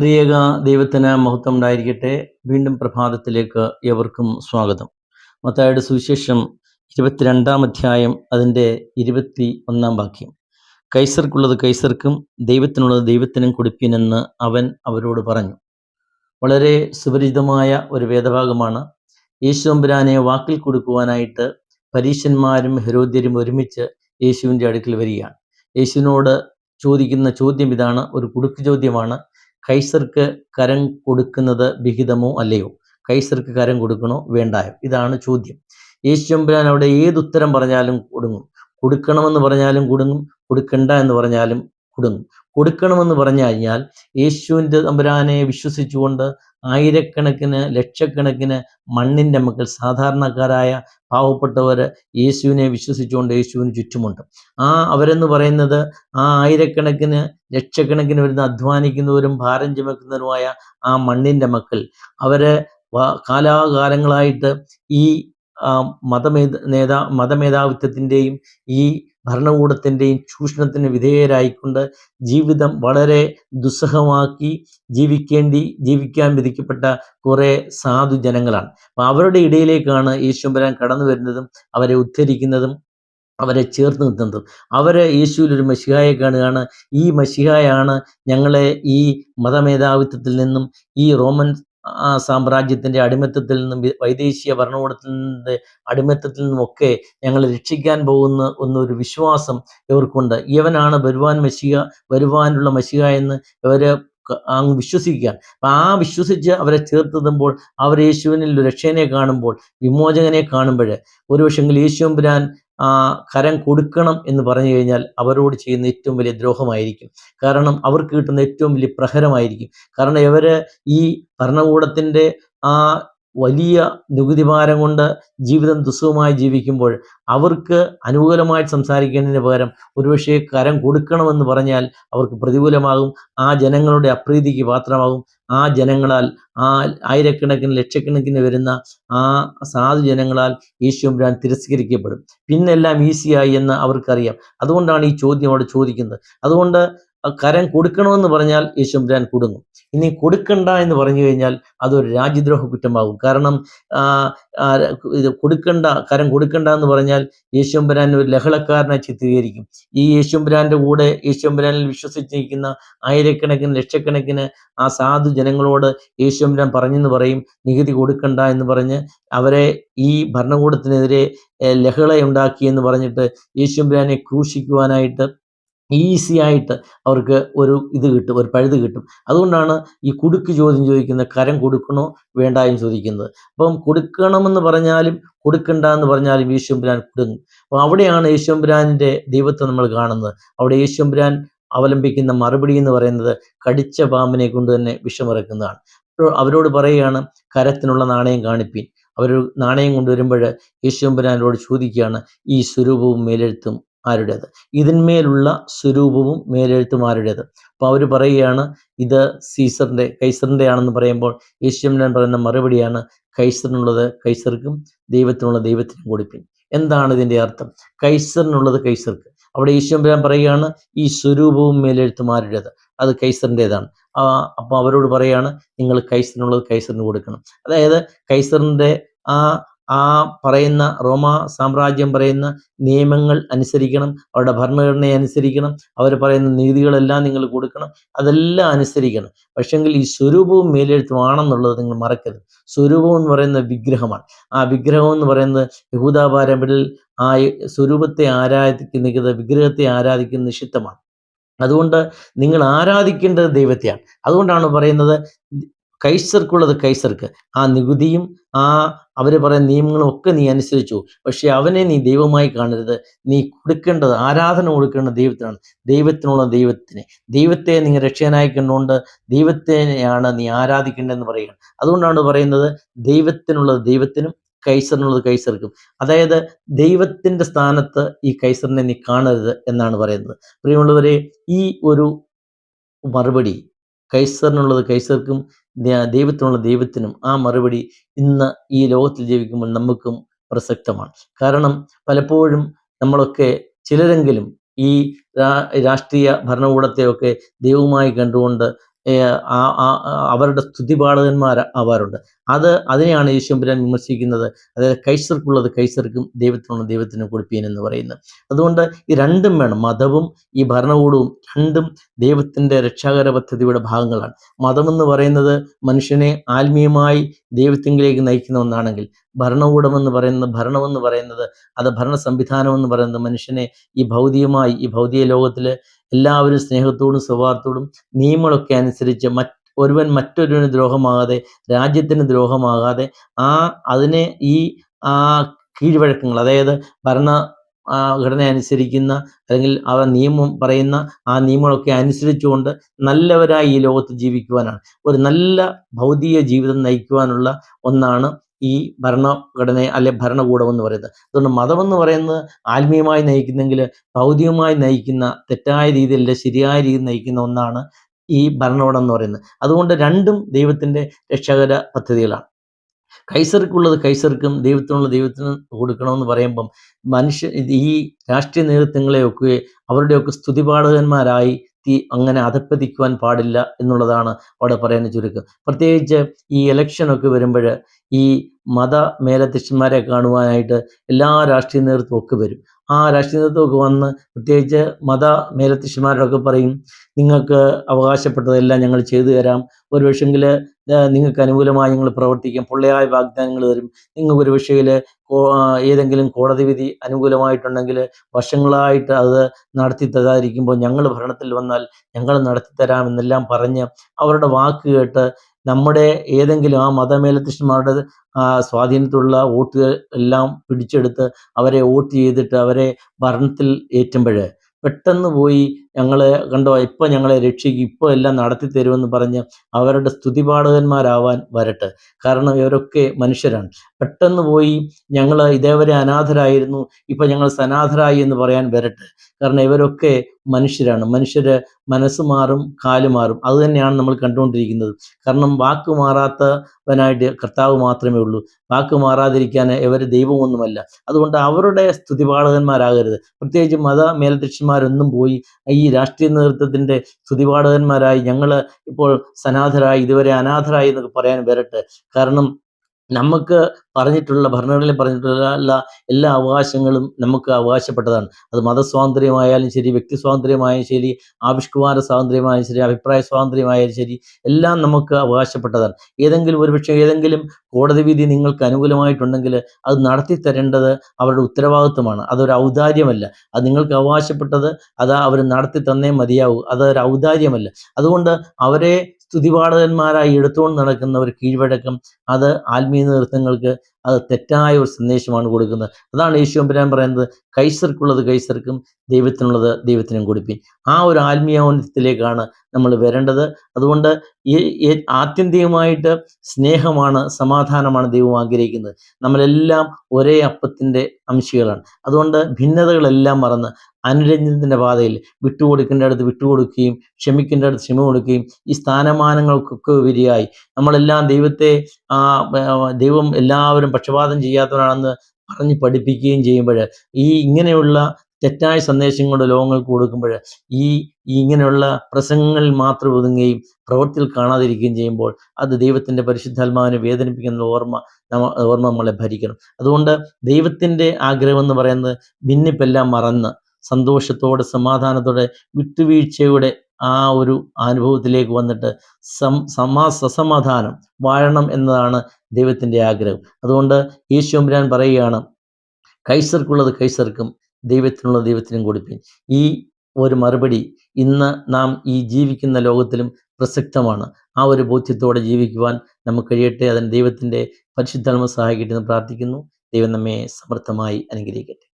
ത്രിയേക ദൈവത്തിന് മഹത്വം ഉണ്ടായിരിക്കട്ടെ. വീണ്ടും പ്രഭാതത്തിലേക്ക് എവർക്കും സ്വാഗതം. മത്തായുടെ സുവിശേഷം ഇരുപത്തിരണ്ടാം അധ്യായം അതിന്റെ ഇരുപത്തി ഒന്നാം വാക്യം. കൈസർക്കുള്ളത് കൈസർക്കും ദൈവത്തിനുള്ളത് ദൈവത്തിനും കൊടുപ്പിനെന്ന് അവൻ അവരോട് പറഞ്ഞു. വളരെ സുപരിചിതമായ ഒരു വേദഭാഗമാണ്. യേശുമ്പുരാനെ വാക്കിൽ കൊടുക്കുവാനായിട്ട് പരീശന്മാരും ഹരോദ്യരും ഒരുമിച്ച് യേശുവിന്റെ അടുക്കൽ വരികയാണ്. യേശുവിനോട് ചോദിക്കുന്ന ചോദ്യം ഇതാണ്. ഒരു കുടുക്ക് ചോദ്യമാണ്. കൈസർക്ക് കരം കൊടുക്കുന്നത് വിഹിതമോ അല്ലയോ? കൈസർക്ക് കരം കൊടുക്കണോ വേണ്ടായോ? ഇതാണ് ചോദ്യം. യേശു ചെമ്പുരാൻ അവിടെ ഉത്തരം പറഞ്ഞാലും കൊടുങ്ങും. കൊടുക്കണമെന്ന് പറഞ്ഞാലും കൊടുങ്ങും. കൊടുക്കണ്ട എന്ന് പറഞ്ഞാലും കൊടുങ്ങും. കൊടുക്കണമെന്ന് പറഞ്ഞു കഴിഞ്ഞാൽ യേശുവിന്റെ തമ്പുരാനെ വിശ്വസിച്ചുകൊണ്ട് ആയിരക്കണക്കിന് ലക്ഷക്കണക്കിന് മണ്ണിന്റെ മക്കൾ സാധാരണക്കാരായ പാവപ്പെട്ടവർ യേശുവിനെ വിശ്വസിച്ചുകൊണ്ട് യേശുവിന് ചുറ്റുമുണ്ട്. ആ അവരെന്ന് പറയുന്നത് ആ ആയിരക്കണക്കിന് ലക്ഷക്കണക്കിന് വരുന്ന അധ്വാനിക്കുന്നവരും ഭാരം ചുമക്കുന്നവരുമായ ആ മണ്ണിന്റെ മക്കൾ. അവരെ കാലാകാലങ്ങളായിട്ട് ഈ മതമേ നേതാ മതമേധാവിത്വത്തിന്റെയും ഈ ഭരണകൂടത്തിന്റെയും ചൂഷണത്തിന് വിധേയരായിക്കൊണ്ട് ജീവിതം വളരെ ദുസ്സഹമാക്കി ജീവിക്കേണ്ടി ജീവിക്കാൻ വിധിക്കപ്പെട്ട കുറേ സാധു ജനങ്ങളാണ്. അപ്പം അവരുടെ ഇടയിലേക്കാണ് ഈശ്വരം കടന്നു വരുന്നതും അവരെ ഉദ്ധരിക്കുന്നതും അവരെ ചേർത്ത് നിർത്തുന്നതും. അവരെ യേശുവിൽ ഒരു മഷിഹായെ കാണുകയാണ്. ഈ മഷിഹായാണ് ഞങ്ങളെ ഈ മതമേധാവിത്വത്തിൽ നിന്നും ഈ റോമൻ ആ സാമ്രാജ്യത്തിന്റെ അടിമത്തത്തിൽ നിന്നും വൈദേശിക ഭരണകൂടത്തിൽ നിന്ന് അടിമത്തത്തിൽ നിന്നുമൊക്കെ ഞങ്ങൾ രക്ഷിക്കാൻ പോകുന്ന എന്നൊരു വിശ്വാസം ഇവർക്കുണ്ട്. ഇവനാണ് വരുവാൻ മഷിക വരുവാനുള്ള മഷിക എന്ന് ഇവരെ അങ്ങ് വിശ്വസിക്കുക അപ്പം ആ വിശ്വസിച്ച് അവരെ ചേർത്തിടുമ്പോൾ അവർ യേശുവിനിൽ രക്ഷനെ കാണുമ്പോൾ വിമോചകനെ കാണുമ്പോൾ ഒരുപക്ഷെങ്കിൽ യേശുമ്പുരാൻ കരം കൊടുക്കണം എന്ന് പറഞ്ഞു കഴിഞ്ഞാൽ അവരോട് ചെയ്യുന്ന ഏറ്റവും വലിയ ദ്രോഹമായിരിക്കും. കാരണം അവർക്ക് കിട്ടുന്ന ഏറ്റവും വലിയ പ്രഹരമായിരിക്കും. കാരണം ഇവർ ഈ ഭരണകൂടത്തിന്റെ ആ വലിയ നികുതിഭാരം കൊണ്ട് ജീവിതം ദുസ്സഹമായി ജീവിക്കുമ്പോൾ അവർക്ക് അനുകൂലമായിട്ട് സംസാരിക്കുന്നതിന് പകരം ഒരുപക്ഷെ കരം കൊടുക്കണമെന്ന് പറഞ്ഞാൽ അവർക്ക് പ്രതികൂലമാകും. ആ ജനങ്ങളുടെ അപ്രീതിക്ക് പാത്രമാകും. ആ ജനങ്ങളാൽ ആ ആയിരക്കണക്കിന് ലക്ഷക്കണക്കിന് വരുന്ന ആ സാധു ജനങ്ങളാൽ ഈശ്വരാൻ തിരസ്കരിക്കപ്പെടും. പിന്നെല്ലാം ഈസിയായി എന്ന് അവർക്കറിയാം. അതുകൊണ്ടാണ് ഈ ചോദ്യം അവിടെ ചോദിക്കുന്നത്. അതുകൊണ്ട് കരം കൊടുക്കണമെന്ന് പറഞ്ഞാൽ യേശുമ്പുരാൻ കൊടുങ്ങും. ഇനി കൊടുക്കണ്ട എന്ന് പറഞ്ഞു കഴിഞ്ഞാൽ അതൊരു രാജ്യദ്രോഹ കുറ്റമാകും. കാരണം ഇത് കൊടുക്കണ്ട കരം കൊടുക്കണ്ട എന്ന് പറഞ്ഞാൽ യേശുമ്പുരാൻ ഒരു ലഹളക്കാരനെ ചിത്രീകരിക്കും. ഈ യേശുമ്പുരാന്റെ കൂടെ യേശുമ്പുരാനിൽ വിശ്വസിച്ചിരിക്കുന്ന ആയിരക്കണക്കിന് ലക്ഷക്കണക്കിന് ആ സാധു ജനങ്ങളോട് യേശുമ്പുരാൻ പറഞ്ഞെന്ന് പറയും നികുതി കൊടുക്കണ്ട എന്ന് പറഞ്ഞ് അവരെ ഈ ഭരണകൂടത്തിനെതിരെ ലഹളയുണ്ടാക്കി എന്ന് പറഞ്ഞിട്ട് യേശുമ്പുരാനെ ക്രൂശിക്കുവാനായിട്ട് ഈസി ആയിട്ട് അവർക്ക് ഒരു ഇത് കിട്ടും ഒരു പഴുത് കിട്ടും. അതുകൊണ്ടാണ് ഈ കുടുക്ക് ചോദ്യം ചോദിക്കുന്നത് കരം കൊടുക്കണോ വേണ്ട എന്ന് ചോദിക്കുന്നത്. അപ്പം കൊടുക്കണമെന്ന് പറഞ്ഞാലും കൊടുക്കണ്ട എന്ന് പറഞ്ഞാലും യേശുമ്പുരാൻ കൊടുങ്ങും അപ്പോൾ അവിടെയാണ് യേശുമ്പുരാന്റെ ദൈവത്തെ നമ്മൾ കാണുന്നത്. അവിടെ യേശുമ്പുരാൻ അവലംബിക്കുന്ന മറുപടി എന്ന് പറയുന്നത് കടിച്ച പാമ്പിനെ കൊണ്ട് തന്നെ വിഷമിറക്കുന്നതാണ് അവരോട് പറയുകയാണ് കരത്തിനുള്ള നാണയം കാണിപ്പീൻ. അവർ നാണയം കൊണ്ടുവരുമ്പോൾ യേശുമ്പുരാനോട് ചോദിക്കുകയാണ് ഈ സ്വരൂപവും മേലെഴുത്തും ആരുടേത്? ഇതിന്മേലുള്ള സ്വരൂപവും മേലെഴുത്തും ആരുടേത് അപ്പോൾ അവർ പറയുകയാണ് ഇത് സീസറിന്റെ കൈസറിന്റെ ആണെന്ന് പറയുമ്പോൾ യേശുവിനാൻ പറയുന്ന മറുപടിയാണ് കൈസറിനുള്ളത് കൈസർക്കും ദൈവത്തിനുള്ള ദൈവത്തിനും കൊടുപ്പിൻ എന്താണ് ഇതിന്റെ അർത്ഥം? കൈസറിനുള്ളത് കൈസർക്ക്. അവിടെ യേശുമ്പരാൻ പറയുകയാണ് ഈ സ്വരൂപവും മേലെഴുത്തും ആരുടേത് അത് കൈസറിന്റെതാണ് അപ്പോൾ അവരോട് പറയാണ് നിങ്ങൾ കൈസറിനുള്ളത് കൈസറിന് കൊടുക്കണം. അതായത് കൈസറിന്റെ ആ ആ പറയുന്ന റോമ സാമ്രാജ്യം പറയുന്ന നിയമങ്ങൾ അനുസരിക്കണം അവരുടെ ഭരണഘടനയെ അനുസരിക്കണം അവർ പറയുന്ന നീതികളെല്ലാം നിങ്ങൾ കൊടുക്കണം അതെല്ലാം അനുസരിക്കണം. പക്ഷെങ്കിൽ ഈ സ്വരൂപവും മേലെഴുത്തുമാണെന്നുള്ളത് നിങ്ങൾ മറക്കരുത്. സ്വരൂപം എന്ന് പറയുന്ന വിഗ്രഹമാണ്. ആ വിഗ്രഹം എന്ന് പറയുന്നത് യഹൂദാപാരമ്പരിൽ ആ സ്വരൂപത്തെ ആരാധിക്കുന്ന വിഗ്രഹത്തെ ആരാധിക്കുന്ന നിഷിദ്ധമാണ്. അതുകൊണ്ട് നിങ്ങൾ ആരാധിക്കേണ്ടത് ദൈവത്തെയാണ്. അതുകൊണ്ടാണ് പറയുന്നത് കൈസർക്കുള്ളത് കൈസർക്ക്. ആ നികുതിയും ആ അവർ പറയുന്ന നിയമങ്ങളും ഒക്കെ നീ അനുസരിച്ചു. പക്ഷെ അവനെ നീ ദൈവമായി കാണരുത്. നീ കൊടുക്കേണ്ടത് ആരാധന കൊടുക്കേണ്ടത് ദൈവത്തിനാണ്. ദൈവത്തിനുള്ള ദൈവത്തിന്. ദൈവത്തെ നീ രക്ഷകനായി കണ്ടുകൊണ്ട് ദൈവത്തെയാണ് നീ ആരാധിക്കേണ്ടതെന്ന് പറയുകയാണ് അതുകൊണ്ടാണ് പറയുന്നത് ദൈവത്തിനുള്ളത് ദൈവത്തിനും കൈസറിനുള്ളത് കൈസർക്കും. അതായത് ദൈവത്തിന്റെ സ്ഥാനത്ത് ഈ കൈസറിനെ നീ കാണരുത് എന്നാണ് പറയുന്നത്. പ്രിയമുള്ളവരെ ഈ ഒരു മറുപടി കൈസറിനുള്ളത് കൈസർക്കും ദൈവത്തിനുള്ള ദൈവത്തിനും ആ മറുപടി ഇന്ന് ഈ ലോകത്തിൽ ജീവിക്കുമ്പോൾ നമുക്കും പ്രസക്തമാണ്. കാരണം പലപ്പോഴും നമ്മളൊക്കെ ചിലരെങ്കിലും ഈ രാഷ്ട്രീയ ഭരണകൂടത്തെയൊക്കെ ദൈവമായി കണ്ടുകൊണ്ട് അവരുടെ സ്തുതിപാഠകന്മാർ ആവാറുണ്ട് അത് അതിനെയാണ് യേശുമ്പുരാൻ വിമർശിക്കുന്നത്. അതായത് കൈസർക്കുള്ളത് കൈസർക്കും ദൈവത്തിനുള്ള ദൈവത്തിനും കൊടുപ്പീൻ എന്ന് പറയുന്നത്. അതുകൊണ്ട് ഈ രണ്ടും വേണം. മതവും ഈ ഭരണകൂടവും രണ്ടും ദൈവത്തിന്റെ രക്ഷാകര പദ്ധതിയുടെ ഭാഗങ്ങളാണ്. മതമെന്ന് പറയുന്നത് മനുഷ്യനെ ആത്മീയമായി ദൈവത്തിങ്കിലേക്ക് നയിക്കുന്ന ഒന്നാണെങ്കിൽ ഭരണകൂടമെന്ന് പറയുന്നത് ഭരണമെന്ന് പറയുന്നത് അത് ഭരണ സംവിധാനം എന്ന് പറയുന്നത് മനുഷ്യനെ ഈ ഭൗതികമായി ഈ ഭൗതിക ലോകത്തിൽ എല്ലാവരും സ്നേഹത്തോടും സ്വഭാവത്തോടും നിയമങ്ങളൊക്കെ അനുസരിച്ച് മറ്റ് ഒരുവൻ മറ്റൊരുവന് ദ്രോഹമാകാതെ രാജ്യത്തിന് ദ്രോഹമാകാതെ ആ അതിനെ ഈ ആ കീഴ്വഴക്കങ്ങൾ അതായത് ഭരണ ഘടന അനുസരിക്കുന്ന അല്ലെങ്കിൽ അവ നിയമം പറയുന്ന ആ നിയമങ്ങളൊക്കെ അനുസരിച്ചുകൊണ്ട് നല്ലവരായി ഈ ലോകത്ത് ജീവിക്കുവാനാണ്. ഒരു നല്ല ഭൗതിക ജീവിതം നയിക്കുവാനുള്ള ഒന്നാണ് ഈ ഭരണഘടനയെ അല്ലെ ഭരണകൂടം എന്ന് പറയുന്നത്. അതുകൊണ്ട് മതം എന്ന് പറയുന്നത് ആത്മീയമായി നയിക്കുന്നെങ്കിൽ ഭൗതികമായി നയിക്കുന്ന തെറ്റായ രീതിയിൽ ശരിയായ രീതിയിൽ നയിക്കുന്ന ഒന്നാണ് ഈ ഭരണകൂടം എന്ന് പറയുന്നത്. അതുകൊണ്ട് രണ്ടും ദൈവത്തിന്റെ രക്ഷകര പദ്ധതികളാണ്. കൈസർക്കുള്ളത് കൈസർക്കും ദൈവത്തിനുള്ള ദൈവത്തിനും കൊടുക്കണമെന്ന് പറയുമ്പം മനുഷ്യ ഈ രാഷ്ട്രീയ നേതൃത്വങ്ങളെയൊക്കെ അവരുടെയൊക്കെ സ്തുതിപാഠകന്മാരായി തീ അങ്ങനെ അധപ്പതിക്കുവാൻ പാടില്ല എന്നുള്ളതാണ് അവിടെ പറയുന്ന ചുരുക്കം. പ്രത്യേകിച്ച് ഈ ഇലക്ഷനൊക്കെ വരുമ്പോൾ ഈ മത മേലധ്യക്ഷന്മാരെ കാണുവാനായിട്ട് എല്ലാ രാഷ്ട്രീയ നേതൃത്വം ഒക്കെ വരും. ആ രാഷ്ട്രീയ നേതൃത്വമൊക്കെ വന്ന് പ്രത്യേകിച്ച് മത മേലധ്യക്ഷന്മാരോടൊക്കെ പറയും നിങ്ങൾക്ക് അവകാശപ്പെട്ടതെല്ലാം ഞങ്ങൾ ചെയ്തു തരാം. ഒരു പക്ഷെങ്കിൽ നിങ്ങൾക്ക് അനുകൂലമായി ഞങ്ങൾ പ്രവർത്തിക്കാം. പൊള്ളയായ വാഗ്ദാനങ്ങൾ തരും. നിങ്ങൾക്ക് ഒരു പക്ഷേ ഏതെങ്കിലും കോടതി വിധി അനുകൂലമായിട്ടുണ്ടെങ്കിൽ വർഷങ്ങളായിട്ട് അത് നടത്തി തരാതിരിക്കുമ്പോൾ ഞങ്ങൾ ഭരണത്തിൽ വന്നാൽ ഞങ്ങൾ നടത്തി തരാമെന്നെല്ലാം പറഞ്ഞ് അവരുടെ വാക്ക് കേട്ട് നമ്മുടെ ഏതെങ്കിലും ആ മതമേലധ്യക്ഷന്മാരുടെ സ്വാധീനത്തിലുള്ള വോട്ടുകൾ എല്ലാം പിടിച്ചെടുത്ത് അവരെ വോട്ട് ചെയ്തിട്ട് അവരെ ഭരണത്തിൽ ഏറ്റുമ്പോൾ പെട്ടെന്ന് പോയി ഞങ്ങളെ കണ്ടോ ഇപ്പം ഞങ്ങളെ രക്ഷിക്കും ഇപ്പോൾ എല്ലാം നടത്തി തരുമെന്ന് പറഞ്ഞ് അവരുടെ സ്തുതിപാഠകന്മാരാവാൻ വരട്ടെ. കാരണം ഇവരൊക്കെ മനുഷ്യരാണ്. പെട്ടെന്ന് പോയി ഞങ്ങൾ ഇതേവരെ അനാഥരായിരുന്നു ഇപ്പം ഞങ്ങൾ സനാഥരായി എന്ന് പറയാൻ വരട്ടെ. കാരണം ഇവരൊക്കെ മനുഷ്യരാണ്. മനുഷ്യർ മനസ്സ് മാറും കാൽ മാറും. അത് തന്നെയാണ് നമ്മൾ കണ്ടുകൊണ്ടിരിക്കുന്നത്. കാരണം വാക്ക് മാറാത്തവനായിട്ട് കർത്താവ് മാത്രമേ ഉള്ളൂ. വാക്ക് മാറാതിരിക്കാൻ ഇവർ ദൈവമൊന്നുമല്ല. അതുകൊണ്ട് അവരുടെ സ്തുതിപാഠകന്മാരാകരുത്. പ്രത്യേകിച്ച് മത മേലധ്യക്ഷന്മാരൊന്നും പോയി രാഷ്ട്രീയ നേതൃത്വത്തിന്റെ സ്തുതിപാഠകന്മാരായി ഞങ്ങൾ ഇപ്പോൾ സനാഥരായി ഇതുവരെ അനാഥരായി എന്നൊക്കെ പറയാൻ വരട്ടെ. കാരണം നമുക്ക് പറഞ്ഞിട്ടുള്ള ഭരണഘടനയിൽ പറഞ്ഞിട്ടുള്ള എല്ലാ അവകാശങ്ങളും നമുക്ക് അവകാശപ്പെട്ടതാണ്. അത് മതസ്വാതന്ത്ര്യമായാലും ശരി വ്യക്തി സ്വാതന്ത്ര്യമായാലും ശരി ആവിഷ്കാര സ്വാതന്ത്ര്യമായാലും ശരി അഭിപ്രായ സ്വാതന്ത്ര്യമായാലും ശരി എല്ലാം നമുക്ക് അവകാശപ്പെട്ടതാണ്. ഏതെങ്കിലും ഒരുപക്ഷെ ഏതെങ്കിലും കോടതി വിധി നിങ്ങൾക്ക് അനുകൂലമായിട്ടുണ്ടെങ്കിൽ അത് നടത്തി തരേണ്ടത് അവരുടെ ഉത്തരവാദിത്വമാണ്. അതൊരു ഔദാര്യമല്ല. അത് നിങ്ങൾക്ക് അവകാശപ്പെട്ടത് അത് അവർ നടത്തി തന്നേ മതിയാവൂ. അതൊരു ഔദാര്യമല്ല. അതുകൊണ്ട് അവരെ സ്തുതിപാഠകന്മാരായി എടുത്തുകൊണ്ട് നടക്കുന്ന ഒരു കീഴ്വഴക്കം. അത് ആത്മീയ നേതൃത്വങ്ങൾക്ക് അത് തെറ്റായ ഒരു സന്ദേശമാണ് കൊടുക്കുന്നത്. അതാണ് യേശുമ്പരാൻ പറയുന്നത് കൈസർക്കുള്ളത് കൈസർക്കും ദൈവത്തിനുള്ളത് ദൈവത്തിനും കൊടുപ്പിൻ. ആ ഒരു ആത്മീയോന്നത്തിലേക്കാണ് നമ്മൾ വരേണ്ടത്. അതുകൊണ്ട് ഈ ആത്യന്തികമായിട്ട് സ്നേഹമാണ് സമാധാനമാണ് ദൈവം ആഗ്രഹിക്കുന്നത്. നമ്മളെല്ലാം ഒരേ അപ്പത്തിന്റെ അംശികളാണ്. അതുകൊണ്ട് ഭിന്നതകളെല്ലാം മറന്ന് അനുരഞ്ജനത്തിന്റെ പാതയിൽ വിട്ടുകൊടുക്കേണ്ട അടുത്ത് വിട്ടുകൊടുക്കുകയും ക്ഷമിക്കേണ്ട അടുത്ത് ക്ഷമ കൊടുക്കുകയും ഈ സ്ഥാനമാനങ്ങൾക്കൊക്കെ ഉപരിയായി നമ്മളെല്ലാം ദൈവത്തെ ദൈവം എല്ലാവരും പക്ഷപാതം ചെയ്യാത്തവരാണെന്ന് പറഞ്ഞ് പഠിപ്പിക്കുകയും ചെയ്യുമ്പോൾ ഈ ഇങ്ങനെയുള്ള തെറ്റായ സന്ദേശങ്ങൾ ലോകങ്ങൾക്ക് കൊടുക്കുമ്പോൾ ഈ ഇങ്ങനെയുള്ള പ്രസംഗങ്ങളിൽ മാത്രം ഒതുങ്ങുകയും പ്രവൃത്തിയിൽ കാണാതിരിക്കുകയും ചെയ്യുമ്പോൾ അത് ദൈവത്തിന്റെ പരിശുദ്ധാത്മാവിനെ വേദനിപ്പിക്കുന്ന ഓർമ്മ നമ്മ ഓർമ്മ നമ്മളെ ഭരിക്കണം. അതുകൊണ്ട് ദൈവത്തിന്റെ ആഗ്രഹം എന്ന് പറയുന്നത് ഭിന്നിപ്പെല്ലാം മറന്ന് സന്തോഷത്തോടെ സമാധാനത്തോടെ വിട്ടുവീഴ്ചയുടെ ആ ഒരു അനുഭവത്തിലേക്ക് വന്നിട്ട് സം സമാ സസമാധാനം വാഴണം എന്നതാണ് ദൈവത്തിന്റെ ആഗ്രഹം. അതുകൊണ്ട് യേശുമ്പരാൻ പറയുകയാണ് കൈസർക്കുള്ളത് കൈസർക്കും ദൈവത്തിനുള്ള ദൈവത്തിനും കൊടുപ്പിൻ. ഈ ഒരു മറുപടി ഇന്ന് നാം ഈ ജീവിക്കുന്ന ലോകത്തിലും പ്രസക്തമാണ്. ആ ഒരു ബോധ്യത്തോടെ ജീവിക്കുവാൻ നമുക്ക് കഴിയട്ടെ. അതിന് ദൈവത്തിന്റെ പരിശുദ്ധമ സഹായിക്കട്ടെ എന്ന് പ്രാർത്ഥിക്കുന്നു. ദൈവം നമ്മെ സമർത്ഥമായി അനുഗ്രഹിക്കട്ടെ.